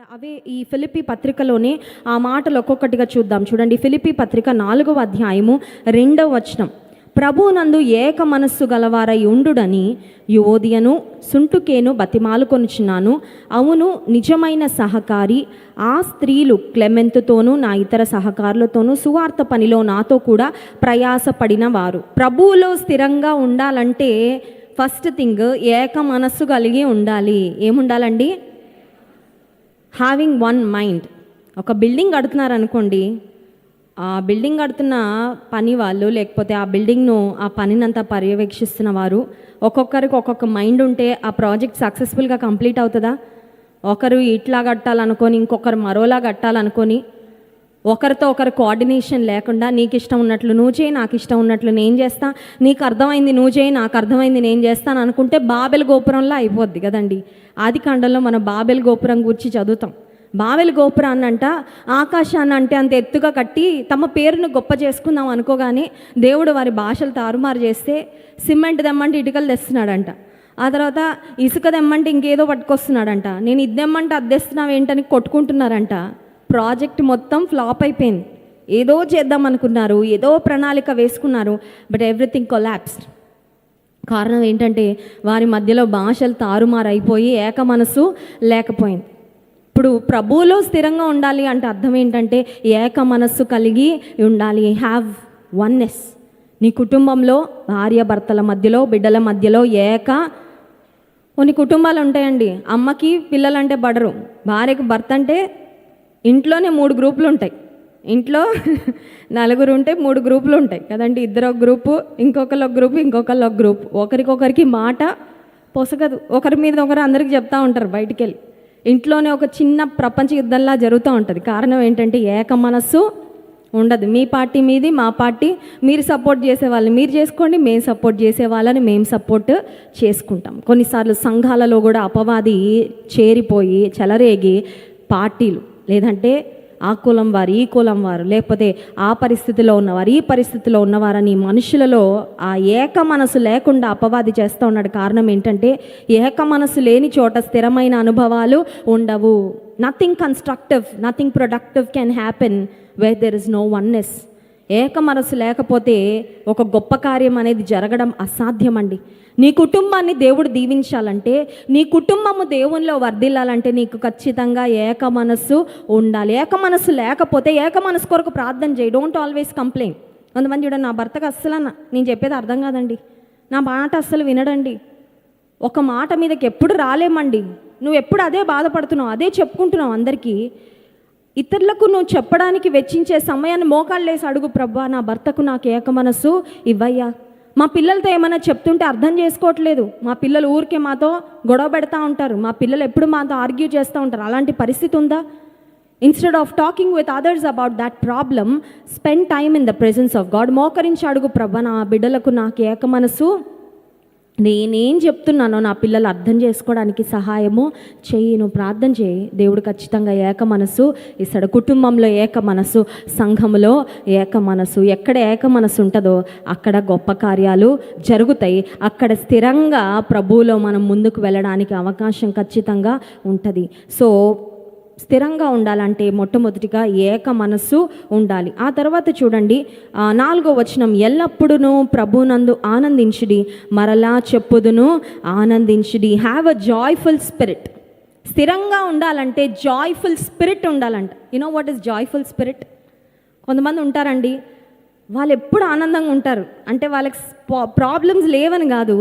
అవే ఈ ఫిలిపి పత్రికలోనే ఆ మాటలు ఒక్కొక్కటిగా చూద్దాం. చూడండి ఫిలిపి పత్రిక నాలుగవ అధ్యాయము రెండవ వచనం. ప్రభునందు ఏక మనస్సు గలవారై ఉండుడని యువోదియను సుంటుకేను బతిమాలుకొనుచున్నాను అవును నిజమైన సహకారి ఆ స్త్రీలు క్లెమెంతుతోనూ నా ఇతర సహకారులతోనూ సువార్త పనిలో నాతో కూడా ప్రయాసపడిన వారు. ప్రభువులో స్థిరంగా ఉండాలంటే ఫస్ట్ థింగ్ ఏక మనస్సు కలిగి ఉండాలి. ఏముండాలండి? హ్యావింగ్ వన్ మైండ్ ఒక బిల్డింగ్ కడుతున్నారు అనుకోండి ఆ బిల్డింగ్ కడుతున్న పని వాళ్ళు లేకపోతే ఆ బిల్డింగ్ను ఆ పనినంతా పర్యవేక్షిస్తున్న వారు ఒక్కొక్కరికి ఒక్కొక్క మైండ్ ఉంటే ఆ ప్రాజెక్ట్ సక్సెస్ఫుల్గా కంప్లీట్ అవుతుందా? ఒకరు ఇట్లా కట్టాలనుకొని ఇంకొకరు మరోలా కట్టాలనుకొని ఒకరితో ఒకరు కోఆర్డినేషన్ లేకుండా నీకు ఇష్టం ఉన్నట్లు నువ్వు చేయి నాకు ఇష్టం ఉన్నట్లు నేను చేస్తా. నీకు అర్థమైంది నువ్వు చేయి నాకు అర్థమైంది నేను చేస్తాను అనుకుంటే బాబెల్ గోపురంలో అయిపోద్ది కదండి. ఆది కాండంలో మనం బాబెల్ గోపురం గురించి చదువుతాం. బాబెల్ గోపురాన్ని అంట ఆకాశాన్ని అంటే అంత ఎత్తుగా కట్టి తమ పేరును గొప్ప చేసుకుందాం అనుకోగానే దేవుడు వారి భాషలు తారుమారు చేస్తే సిమెంట్ దెమ్మంటే ఇటుకలు తెస్తున్నాడంట. ఆ తర్వాత ఇసుక దెమ్మంటే ఇంకేదో పట్టుకొస్తున్నాడంట. నేను ఇది దెమ్మంటే అద్దెస్తున్నావు ఏంటని కొట్టుకుంటున్నారంట. ప్రాజెక్ట్ మొత్తం ఫ్లాప్ అయిపోయింది. ఏదో చేద్దాం అనుకున్నారు ఏదో ప్రణాళిక వేసుకున్నారు బట్ ఎవ్రీథింగ్ కొలాప్స్డ్. కారణం ఏంటంటే వారి మధ్యలో భాషలు తారుమారైపోయి ఏక మనసు లేకపోయింది. ఇప్పుడు ప్రభువులో స్థిరంగా ఉండాలి అంటే అర్థం ఏంటంటే ఏక మనస్సు కలిగి ఉండాలి. హ్యావ్ వన్నెస్ నీ కుటుంబంలో భార్య భర్తల మధ్యలో బిడ్డల మధ్యలో ఏక కొన్ని కుటుంబాలు ఉంటాయండి. అమ్మకి పిల్లలంటే పడరు భార్యకు భర్త అంటే ఇంట్లోనే మూడు గ్రూపులు ఉంటాయి. ఇంట్లో నలుగురు ఉంటే మూడు గ్రూపులు ఉంటాయి. కదండి? ఇద్దరు ఒక గ్రూపు ఇంకొకరు ఒక గ్రూపు ఇంకొకరు ఒక గ్రూప్. ఒకరికొకరికి మాట పొసగదు. ఒకరి మీద ఒకరు అందరికి చెప్తా ఉంటారు బయటికి వెళ్ళి ఇంట్లోనే ఒక చిన్న ప్రపంచ యుద్ధంలా జరుగుతూ ఉంటుంది. కారణం ఏంటంటే ఏక మనస్సు ఉండదు. మీ పార్టీ మీది మా పార్టీ. మీరు సపోర్ట్ చేసే వాళ్ళని మీరు చేసుకోండి మేము సపోర్ట్ చేసే వాళ్ళని మేము సపోర్ట్ చేసుకుంటాం. కొన్నిసార్లు సంఘాలలో కూడా అపవాది చేరిపోయి చెలరేగి పార్టీలు లేదంటే ఆ కులం వారు ఈ కులం వారు లేకపోతే ఆ పరిస్థితిలో ఉన్నవారు ఈ పరిస్థితిలో ఉన్నవారని మనుషులలో ఆ ఏక మనసు లేకుండా అపవాది చేస్తూ ఉన్నాడు. కారణం ఏంటంటే ఏక మనసు లేని చోట స్థిరమైన అనుభవాలు ఉండవు. Nothing constructive nothing productive can happen where there is no oneness ఏక మనసు లేకపోతే ఒక గొప్ప కార్యం అనేది జరగడం అసాధ్యం అండి నీ కుటుంబాన్ని దేవుడు దీవించాలంటే నీ కుటుంబము దేవునిలో వర్ధిల్లాలంటే నీకు ఖచ్చితంగా ఏక మనస్సు ఉండాలి. ఏక మనస్సు లేకపోతే ఏక మనసు కొరకు ప్రార్థన చేయి. డోంట్ ఆల్వేస్ కంప్లైంట్ కొంతమంది చూడండి నా భర్తకు అస్సలు నేను చెప్పేది అర్థం కాదండి. నా మాట అస్సలు వినడండి. ఒక మాట మీదకి ఎప్పుడు రాలేమండి. నువ్వు ఎప్పుడు అదే బాధపడుతున్నావు అదే చెప్పుకుంటున్నావు అందరికీ. ఇతరులకు నువ్వు చెప్పడానికి వెచ్చించే సమయాన్ని మోకాళ్ళేసి అడుగు ప్రభా నా భర్తకు నాకు ఏక మనస్సు ఇవ్వయ్యా. మా పిల్లలతో ఏమైనా చెప్తుంటే అర్థం చేసుకోవట్లేదు. మా పిల్లలు ఊరికే మాతో గొడవ పెడతా ఉంటారు. మా పిల్లలు ఎప్పుడు మాతో ఆర్గ్యూ చేస్తూ ఉంటారు. అలాంటి పరిస్థితి ఉందా? Instead of talking with others about that problem spend time in the presence of God మోకరించి అడుగు ప్రభా నా బిడ్డలకు నాకు ఏక మనసు నేనేం చెప్తున్నానో నా పిల్లలు అర్థం చేసుకోవడానికి సహాయము చేయి నువ్వు ప్రార్థన చేయి. దేవుడు ఖచ్చితంగా ఏక మనసు ఇస్తాడు కుటుంబంలో ఏక మనసు సంఘములో ఏక మనసు. ఎక్కడ ఏక మనసు ఉంటుందో అక్కడ గొప్ప కార్యాలు జరుగుతాయి. అక్కడ స్థిరంగా ప్రభువులో మనం ముందుకు వెళ్ళడానికి అవకాశం ఖచ్చితంగా ఉంటుంది. సో స్థిరంగా ఉండాలంటే మొట్టమొదటిగా ఏక మనస్సు ఉండాలి. ఆ తర్వాత చూడండి నాలుగో వచనం ఎల్లప్పుడూ ప్రభునందు ఆనందించుడి మరలా చెప్పుదును ఆనందించుడి. హ్యావ్ అ జాయ్ఫుల్ స్పిరిట్ స్థిరంగా ఉండాలంటే జాయ్ఫుల్ స్పిరిట్ ఉండాలంట. You know what is joyful spirit కొంతమంది ఉంటారండి వాళ్ళు ఎప్పుడు ఆనందంగా ఉంటారు. అంటే వాళ్ళకి ప్రాబ్లమ్స్ లేవని కాదు.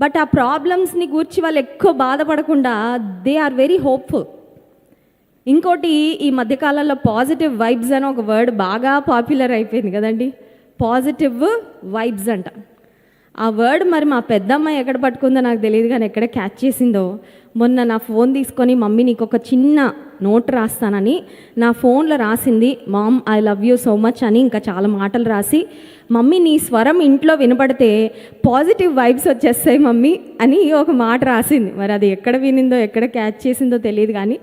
బట్ ఆ ప్రాబ్లమ్స్ని గూర్చి వాళ్ళు ఎక్కువ బాధపడకుండా దే ఆర్ వెరీ హోప్ఫుల్ ఇంకోటి ఈ మధ్యకాలంలో పాజిటివ్ వైబ్స్ అని ఒక వర్డ్ బాగా పాపులర్ అయిపోయింది కదండి. పాజిటివ్ వైబ్స్ అంట. ఆ వర్డ్ మరి మా పెద్దమ్మాయి ఎక్కడ పట్టుకుందో నాకు తెలియదు కానీ ఎక్కడ క్యాచ్ చేసిందో. మొన్న నా ఫోన్ తీసుకొని మమ్మీ నీకు ఒక చిన్న నోట్ రాస్తానని. నా ఫోన్లో రాసింది mom I love you so much అని ఇంకా చాలా మాటలు రాసి మమ్మీ నీ స్వరం ఇంట్లో వినపడితే పాజిటివ్ వైబ్స్ వచ్చేస్తాయి మమ్మీ అని ఒక మాట రాసింది. మరి అది ఎక్కడ వినిందో ఎక్కడ క్యాచ్ చేసిందో తెలియదు కానీ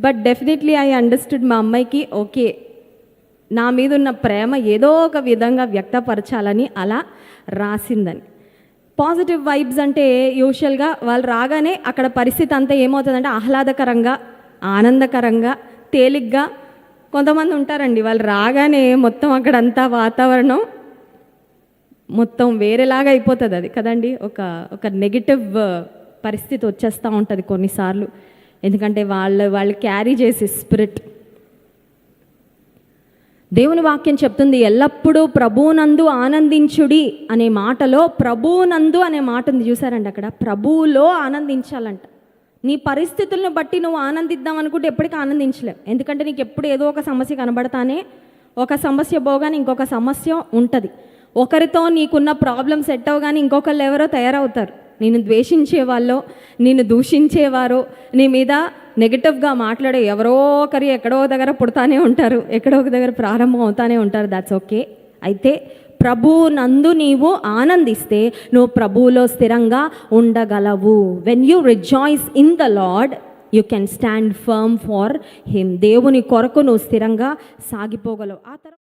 బట్ డెఫినెట్లీ ఐ అండర్స్టూడ్ మా అమ్మాయికి ఓకే నా మీద ఉన్న ప్రేమ ఏదో ఒక విధంగా వ్యక్తపరచాలని అలా రాసిందని. పాజిటివ్ వైబ్స్ అంటే యూజువల్గా వాళ్ళు రాగానే అక్కడ పరిస్థితి అంతా ఏమవుతుందంటే ఆహ్లాదకరంగా ఆనందకరంగా తేలిగ్గా కొంతమంది ఉంటారండి. వాళ్ళు రాగానే మొత్తం అక్కడంతా వాతావరణం మొత్తం వేరేలాగా అయిపోతుంది అది. కదండి? ఒక ఒక నెగిటివ్ uh, పరిస్థితి వచ్చేస్తూ ఉంటుంది కొన్నిసార్లు. ఎందుకంటే వాళ్ళు వాళ్ళు క్యారీ చేసే స్పిరిట్ దేవుని వాక్యం చెప్తుంది ఎల్లప్పుడూ ప్రభువునందు ఆనందించుడి అనే మాటలో ప్రభువునందు అనే మాట ఉంది. చూసారండి అక్కడ? ప్రభువులో ఆనందించాలంట. నీ పరిస్థితులను బట్టి నువ్వు ఆనందిద్దాం అనుకుంటే ఎప్పటికీ ఆనందించలేవు. ఎందుకంటే నీకు ఎప్పుడు ఏదో ఒక సమస్య కనబడతానే ఒక సమస్య పోగానే ఇంకొక సమస్య ఉంటుంది. ఒకరితో నీకున్న ప్రాబ్లం సెట్ అవగానే ఇంకొకళ్ళు ఎవరో తయారవుతారు. నేను ద్వేషించే వాళ్ళో నేను దూషించేవారు నీ మీద నెగిటివ్గా మాట్లాడే ఎవరో ఒకరి ఎక్కడో దగ్గర పుడతానే ఉంటారు ఎక్కడో ఒక దగ్గర ప్రారంభం అవుతానే ఉంటారు. దాట్స్ ఓకే అయితే ప్రభువు నందు నీవు ఆనందిస్తే నువ్వు ప్రభువులో స్థిరంగా ఉండగలవు. When you rejoice in the Lord you can stand firm for him దేవుని కొరకు నువ్వు స్థిరంగా సాగిపోగలవు. ఆ తర్వాత